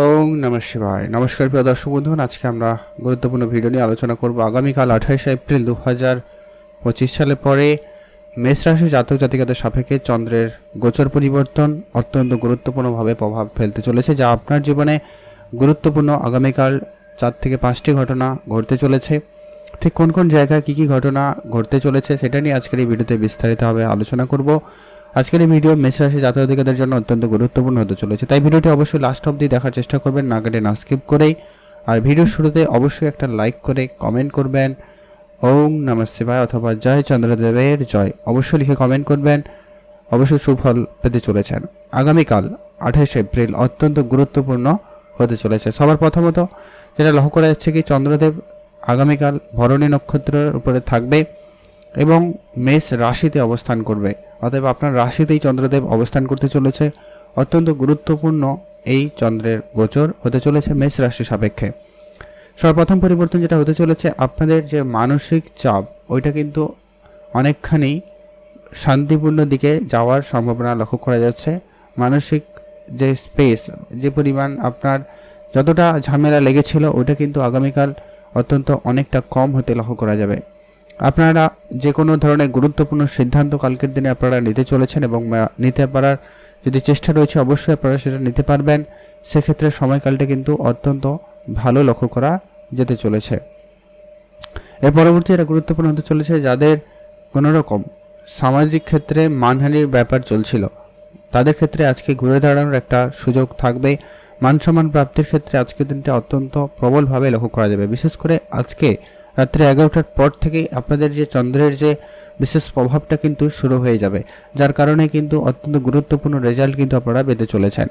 ওং নম শিবায়। নমস্কার প্রিয় দর্শক বন্ধুগণ, আজকে আমরা গুরুত্বপূর্ণ ভিডিও নিয়ে আলোচনা করব। আগামীকাল আঠাইশে এপ্রিল দু হাজার পঁচিশ সালে পরে মেষ রাশি জাতক জাতিকাদের সাপেক্ষে চন্দ্রের গোচর পরিবর্তন অত্যন্ত গুরুত্বপূর্ণভাবে প্রভাব ফেলতে চলেছে, যা আপনার জীবনে গুরুত্বপূর্ণ আগামীকাল চার থেকে পাঁচটি ঘটনা ঘটতে চলেছে। ঠিক কোন কোন জায়গায় কী কী ঘটনা ঘটতে চলেছে, সেটা নিয়ে আজকের এই ভিডিওতে বিস্তারিতভাবে আলোচনা করব। আজকের এই ভিডিও মেষ রাশি জাতক জাতিকাদের জন্য অত্যন্ত গুরুত্বপূর্ণ হতে চলেছে। তাই ভিডিওটি অবশ্যই লাস্ট অবধি দেখার চেষ্টা করবেন, না কেটে না স্কিপ করেই। আর ভিডিওর শুরুতে অবশ্যই একটা লাইক করে কমেন্ট করবেন। ওং নমঃ শিবায় অথবা জয় চন্দ্রদেবের জয়। অবশ্যই লিখে কমেন্ট করবেন। অবশ্যই সুফল পেতে চলেছেন। আগামীকাল আঠাশে এপ্রিল অত্যন্ত গুরুত্বপূর্ণ হতে চলেছে। সবার প্রথমত যেটা লক্ষ্য করা যাচ্ছে কি, চন্দ্রদেব আগামীকাল ভরণী নক্ষত্রের উপরে থাকবে। এবং মেষ রাশিতে অবস্থান করবে। অতএব আপনার রাশিতেই চন্দ্রদেব অবস্থান করতে চলেছে। অত্যন্ত গুরুত্বপূর্ণ এই চন্দ্রের গোচর হতে চলেছে মেষ রাশি সাপেক্ষে। সর্বপ্রথম পরিবর্তন যেটা হতে চলেছে, আপনাদের যে মানসিক চাপ, ওইটা কিন্তু অনেকখানি শান্তিপূর্ণ দিকে যাওয়ার সম্ভাবনা লক্ষ্য করা যাচ্ছে। মানসিক যে স্পেস যে পরিমাণ আপনার যতটা ঝামেলা লেগেছিল ওটা কিন্তু আগামীকাল অত্যন্ত অনেকটা কম হতে লক্ষ্য করা যাবে। আপনারা যে কোনো ধরনের গুরুত্বপূর্ণ সিদ্ধান্ত কালকের দিনে আপনারা নিতে চলেছেন এবং নিতে পারার যদি চেষ্টা রয়েছে, অবশ্যই আপনারা সেটা নিতে পারবেন। সেক্ষেত্রে সময়কালটা কিন্তু অত্যন্ত ভালো লক্ষ্য করা যেতে চলেছে। এর পরবর্তী এটা গুরুত্বপূর্ণ হতে চলেছে, যাদের কোনো রকম সামাজিক ক্ষেত্রে মানহানির ব্যাপার চলছিল, তাদের ক্ষেত্রে আজকে ঘুরে দাঁড়ানোর একটা সুযোগ থাকবে। মান সম্মান প্রাপ্তির ক্ষেত্রে আজকের দিনটা অত্যন্ত প্রবলভাবে লক্ষ্য করা যাবে। বিশেষ করে আজকে রাত্রি এগারোটার পর থেকেই আপনাদের যে চন্দ্রের যে বিশেষ প্রভাবটা কিন্তু শুরু হয়ে যাবে, যার কারণে কিন্তু অত্যন্ত গুরুত্বপূর্ণ রেজাল্ট কিন্তু আপনারা পেতে চলেছেন।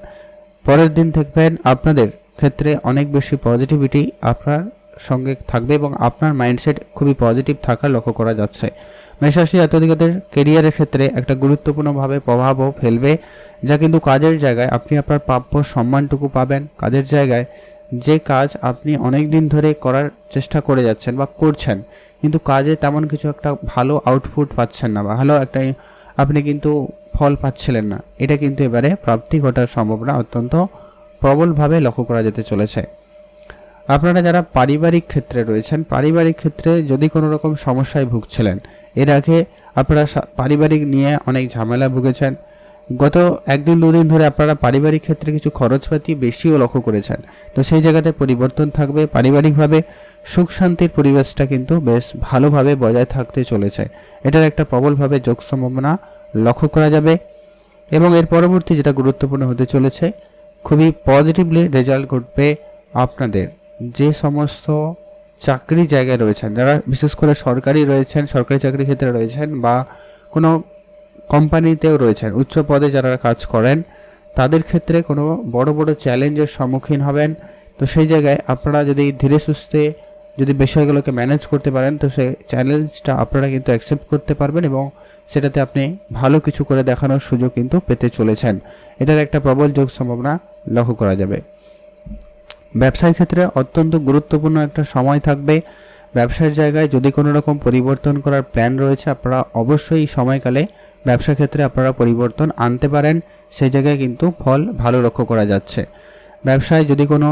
পরের দিন দেখবেন আপনাদের ক্ষেত্রে অনেক বেশি পজিটিভিটি আপনার সঙ্গে থাকবে এবং আপনার মাইন্ডসেট খুবই পজিটিভ থাকা লক্ষ্য করা যাচ্ছে। মেষরাশি জাতকদের কেরিয়ারের ক্ষেত্রে একটা গুরুত্বপূর্ণভাবে প্রভাবও ফেলবে, যা কিন্তু কাজের জায়গায় আপনি আপনার প্রাপ্য সম্মানটুকু পাবেন। কাজের জায়গায় যে কাজ আপনি অনেক দিন ধরে করার চেষ্টা করে যাচ্ছেন বা করছেন, কিন্তু কাজে তেমন কিছু একটা ভালো আউটপুট পাচ্ছেন না বা ভালো একটা আপনি কিন্তু ফল পাচ্ছিলেন না। এটা কিন্তু এবারে প্রাপ্তি ঘটার সম্ভাবনা অত্যন্ত প্রবলভাবে লক্ষ্য করা যেতে চলেছে। আপনারা যারা পারিবারিক ক্ষেত্রে রয়েছেন, পারিবারিক ক্ষেত্রে যদি কোনো রকম সমস্যায় ভুগছিলেন, এর আগে আপনারা পারিবারিক নিয়ে অনেক ঝামেলা ভুগেছেন গত একদিন দুদিন ধরে আপনারা পারিবারিক ক্ষেত্রে কিছু খরচপাতি বেশিও লক্ষ্য করেছেন। তো সেই জায়গাতে পরিবর্তন থাকবে, পারিবারিকভাবে সুখ শান্তির পরিবেশটা কিন্তু বেশ ভালোভাবে বজায় থাকতে চলেছে। এটার একটা প্রবলভাবে যোগ সম্ভাবনা লক্ষ্য করা যাবে এবং এর পরবর্তী যেটা গুরুত্বপূর্ণ হতে চলেছে, খুবই পজিটিভলি রেজাল্ট ঘটবে আপনাদের। যে সমস্ত চাকরি জায়গায় রয়েছেন, যারা বিশেষ করে সরকারি রয়েছেন, সরকারি চাকরি ক্ষেত্রে রয়েছেন বা কোনো কোম্পানিতেও রয়েছেন। উচ্চ পদে যারা কাজ করেন, তাদের ক্ষেত্রে কোনো বড় বড় চ্যালেঞ্জের সম্মুখীন হবেন। তো সেই জায়গায় আপনারা যদি ধীরে সুস্থে যদি বিষয়গুলোকে ম্যানেজ করতে পারেন, তো সেই চ্যালেঞ্জটা আপনারা কিন্তু অ্যাকসেপ্ট করতে পারবেন এবং সেটাতে আপনি ভালো কিছু করে দেখানোর সুযোগ কিন্তু পেতে চলেছেন। এটার একটা প্রবল যোগ সম্ভাবনা লক্ষ্য করা যাবে। ব্যবসায় ক্ষেত্রে অত্যন্ত গুরুত্বপূর্ণ একটা সময় থাকবে। ব্যবসার জায়গায় যদি কোনো রকম পরিবর্তন করার প্ল্যান রয়েছে, আপনারা অবশ্যই সময়কালে ব্যবসা ক্ষেত্রে আপনারা পরিবর্তন আনতে পারেন সেই জায়গায় কিন্তু ফল ভালো লক্ষ্য করা যাচ্ছে। ব্যবসায় যদি কোনো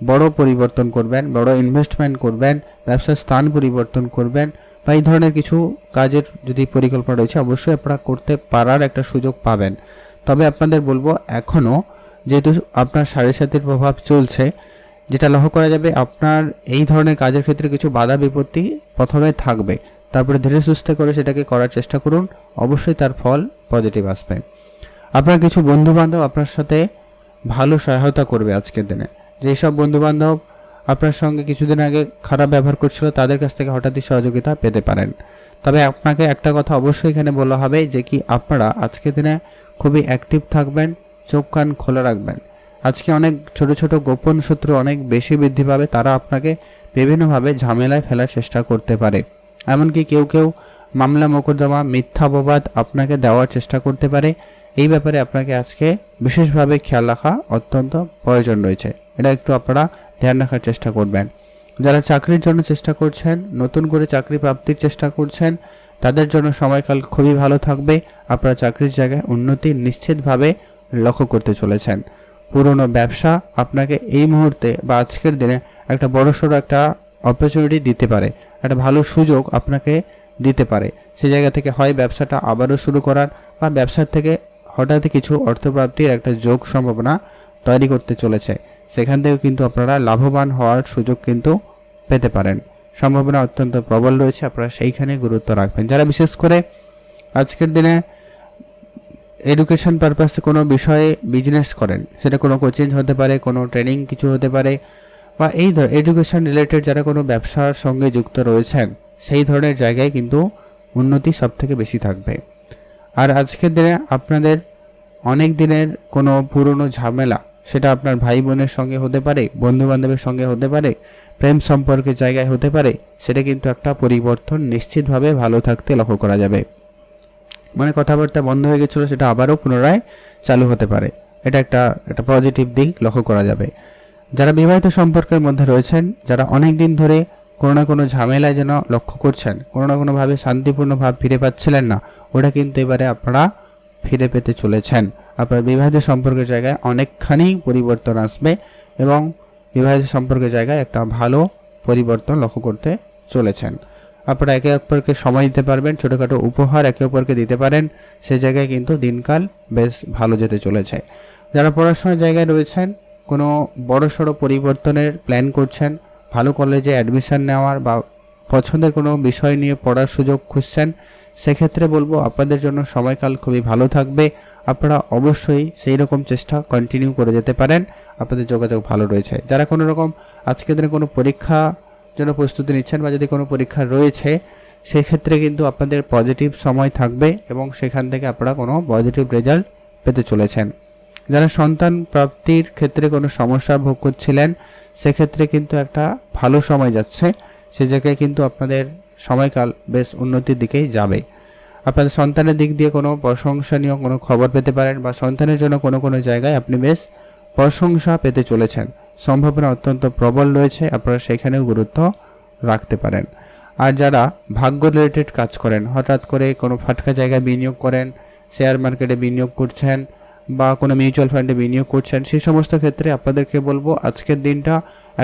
বড় পরিবর্তন করবেন, বড় ইনভেস্টমেন্ট করবেন, ব্যবসার স্থান পরিবর্তন করবেন বা এই ধরনের কিছু কাজের যদি পরিকল্পনা রয়েছে, অবশ্যই আপনারা করতে পারার একটা সুযোগ পাবেন। তবে আপনাদের বলব এখনও যেহেতু আপনার সাড়ে সাতের প্রভাব চলছে, যেটা লক্ষ্য করা যাবে, আপনার এই ধরনের কাজের ক্ষেত্রে কিছু বাধা বিপত্তি প্রথমে থাকবে। তারপরে ধীরে সুস্থে করে সেটাকে করার চেষ্টা করুন। অবশ্যই তার ফল পজিটিভ আসবে। আপনার কিছু বন্ধু বান্ধব আপনার সাথে ভালো সহায়তা করবে আজকের দিনে। যেই সব বন্ধু বান্ধব আপনার সঙ্গে কিছুদিন আগে খারাপ ব্যবহার করছিল, তাদের কাছ থেকে হঠাৎই সহযোগিতা পেতে পারেন। তবে আপনাকে একটা কথা অবশ্যই এখানে বলা হবে যে কি আপনারা আজকের দিনে খুবই অ্যাক্টিভ থাকবেন, চোখ কান খোলা রাখবেন। আজকে অনেক ছোট ছোট গোপন শত্রু অনেক বেশি বৃদ্ধি পাবে, তারা আপনাকে বিভিন্নভাবে ঝামেলায় ফেলার চেষ্টা করতে পারে। এমনকি কেউ কেউ মামলা, মোকদ্দমা, মিথ্যা অপবাদ আপনাকে দেওয়ার চেষ্টা করতে পারে। এই ব্যাপারে আপনাকে আজকে বিশেষভাবে খেয়াল রাখা অত্যন্ত প্রয়োজন রয়েছে। এটা একটু আপনারা ধ্যান রাখার চেষ্টা করবেন। যারা চাকরির জন্য চেষ্টা করছেন, নতুন করে চাকরি প্রাপ্তির চেষ্টা করছেন, তাদের জন্য সময়কাল খুবই ভালো থাকবে। আপনারা চাকরির জায়গায় উন্নতি নিশ্চিতভাবে লক্ষ্য করতে চলেছেন। পুরনো ব্যবসা আপনাকে এই মুহূর্তে বা আজকের দিনে একটা বড়সড় একটা অপরচুনিটি দিতে পারে। একটা ভালো সুযোগ আপনাকে দিতে পারে। সে জায়গা থেকে হয় ব্যবসাটা আবারও শুরু করার বা ব্যবসার থেকে হঠাৎ কিছু অর্থপ্রাপ্তির একটা যোগ সম্ভাবনা তৈরি করতে চলেছে। সেখান থেকেও কিন্তু আপনারা লাভবান হওয়ার সুযোগ কিন্তু পেতে পারেন। সম্ভাবনা অত্যন্ত প্রবল রয়েছে, আপনারা সেইখানে গুরুত্ব রাখবেন। যারা বিশেষ করে আজকের দিনে এডুকেশন পারপাসে কোনো বিষয়ে বিজনেস করেন, সেটা কোনো কোচিং হতে পারে, কোনো ট্রেনিং কিছু হতে পারে বা এই ধর এডুকেশন রিলেটেড যারা কোনো ব্যবসার সঙ্গে যুক্ত রয়েছেন, সেই ধরনের জায়গায় কিন্তু উন্নতি সব থেকে বেশি থাকবে। আর আজকের দিনে আপনাদের অনেক দিনের কোনো পুরনো ঝামেলা, সেটা আপনার ভাই বোনের সঙ্গে হতে পারে বন্ধু বান্ধবের সঙ্গে হতে পারে, প্রেম সম্পর্কের জায়গায় হতে পারে, সেটা কিন্তু একটা পরিবর্তন নিশ্চিতভাবে ভালো থাকতে লক্ষ্য করা যাবে। মানে কথাবার্তা বন্ধ হয়ে গেছিল, সেটা আবারও পুনরায় চালু হতে পারে। এটা একটা একটা পজিটিভ দিক লক্ষ্য করা যাবে। যারা বিবাহিত সম্পর্কের মধ্যে রয়েছেন, যারা অনেক দিন ধরে কোনো না কোনো ঝামেলায় যেন লক্ষ্য করছেন, কোনো না কোনোভাবে শান্তিপূর্ণ ভাব ফিরে পাচ্ছিলেন না ওটা কিন্তু এবারে আপনারা ফিরে পেতে চলেছেন। আপনার বিবাহিত সম্পর্কের জায়গায় অনেকখানি পরিবর্তন আসবে এবং বিবাহিত সম্পর্কের জায়গায় একটা ভালো পরিবর্তন লক্ষ্য করতে চলেছেন। আপনারা একে অপরকে সময় দিতে পারবেন, ছোটোখাটো উপহার একে অপরকে দিতে পারেন, সে জায়গায় কিন্তু দিনকাল বেশ ভালো যেতে চলেছে। যারা পড়াশোনার জায়গায় রয়েছেন কোনো বড় সড়ো পরিবর্তনের প্ল্যান করছেন? ভালো কলেজে অ্যাডমিশন নেওয়ার বা পছন্দের কোনো বিষয় নিয়ে পড়ার সুযোগ খুঁজছেন? সেক্ষেত্রে বলব আপনাদের জন্য সময়কাল খুবই ভালো থাকবে। আপনারা অবশ্যই সেই রকম চেষ্টা কন্টিনিউ করে যেতে পারেন। আপনাদের যোগাযোগ ভালো রয়েছে। যারা কোনো রকম আজকের দিনে কোনো পরীক্ষা জন্য প্রস্তুতি নিচ্ছেন বা যদি কোনো পরীক্ষা রয়েছে সেই ক্ষেত্রে কিন্তু আপনাদের পজিটিভ সময় থাকবে এবং সেখান থেকে আপনারা কোনো পজিটিভ রেজাল্ট পেতে চলেছেন। যারা সন্তান প্রাপ্তির ক্ষেত্রে কোনো সমস্যা ভোগ করছিলেন, সেক্ষেত্রে কিন্তু একটা ভালো সময় যাচ্ছে। সে জায়গায় কিন্তু আপনাদের সময়কাল বেশ উন্নতির দিকেই যাবে। আপনাদের সন্তানের দিক দিয়ে কোনো প্রশংসনীয় কোনো খবর পেতে পারেন বা সন্তানের জন্য কোনো কোনো জায়গায় আপনি বেশ প্রশংসা পেতে চলেছেন। সম্ভাবনা অত্যন্ত প্রবল রয়েছে, আপনারা সেখানেও গুরুত্ব রাখতে পারেন। আর যারা ভাগ্য রিলেটেড কাজ করেন, হঠাৎ করে কোনো ফাটকা জায়গায় বিনিয়োগ করেন শেয়ার মার্কেটে বিনিয়োগ করছেন বা কোনো মিউচুয়াল ফান্ডে বিনিয়োগ করছেন সেই সমস্ত ক্ষেত্রে আপনাদেরকে বলব আজকের দিনটা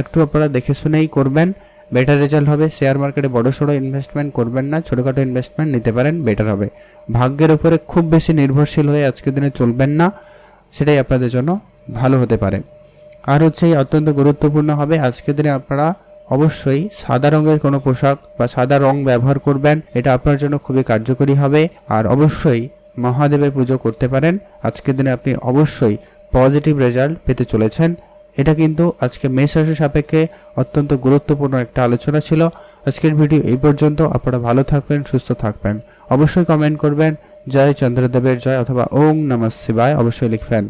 একটু আপনারা দেখে শুনেই করবেন। বেটার রেজাল্ট হবে শেয়ার মার্কেটে বড় সড়ো ইনভেস্টমেন্ট করবেন না, ছোটোখাটো ইনভেস্টমেন্ট নিতে পারেন বেটার হবে। ভাগ্যের উপরে খুব বেশি নির্ভরশীল হয়ে আজকের দিনে চলবেন না, সেটাই আপনাদের জন্য ভালো হতে পারে। আর হচ্ছে অত্যন্ত গুরুত্বপূর্ণ হবে, আজকের দিনে আপনারা অবশ্যই সাদা রঙের কোনো পোশাক বা সাদা রং ব্যবহার করবেন, এটা আপনার জন্য খুবই কার্যকরী হবে। আর অবশ্যই মহাদেবের পুজো করতে পারেন। আজকের দিনে আপনি অবশ্যই পজিটিভ রেজাল্ট পেতে চলেছেন। এটা কিন্তু আজকে মেষ রাশি সাপেক্ষে অত্যন্ত গুরুত্বপূর্ণ একটা আলোচনা ছিল। আজকের ভিডিও এই পর্যন্ত। আপনারা ভালো থাকবেন, সুস্থ থাকবেন। অবশ্যই কমেন্ট করবেন। জয় চন্দ্রদেবের জয় অথবা ওং নমঃ শিবায় অবশ্যই লিখবেন।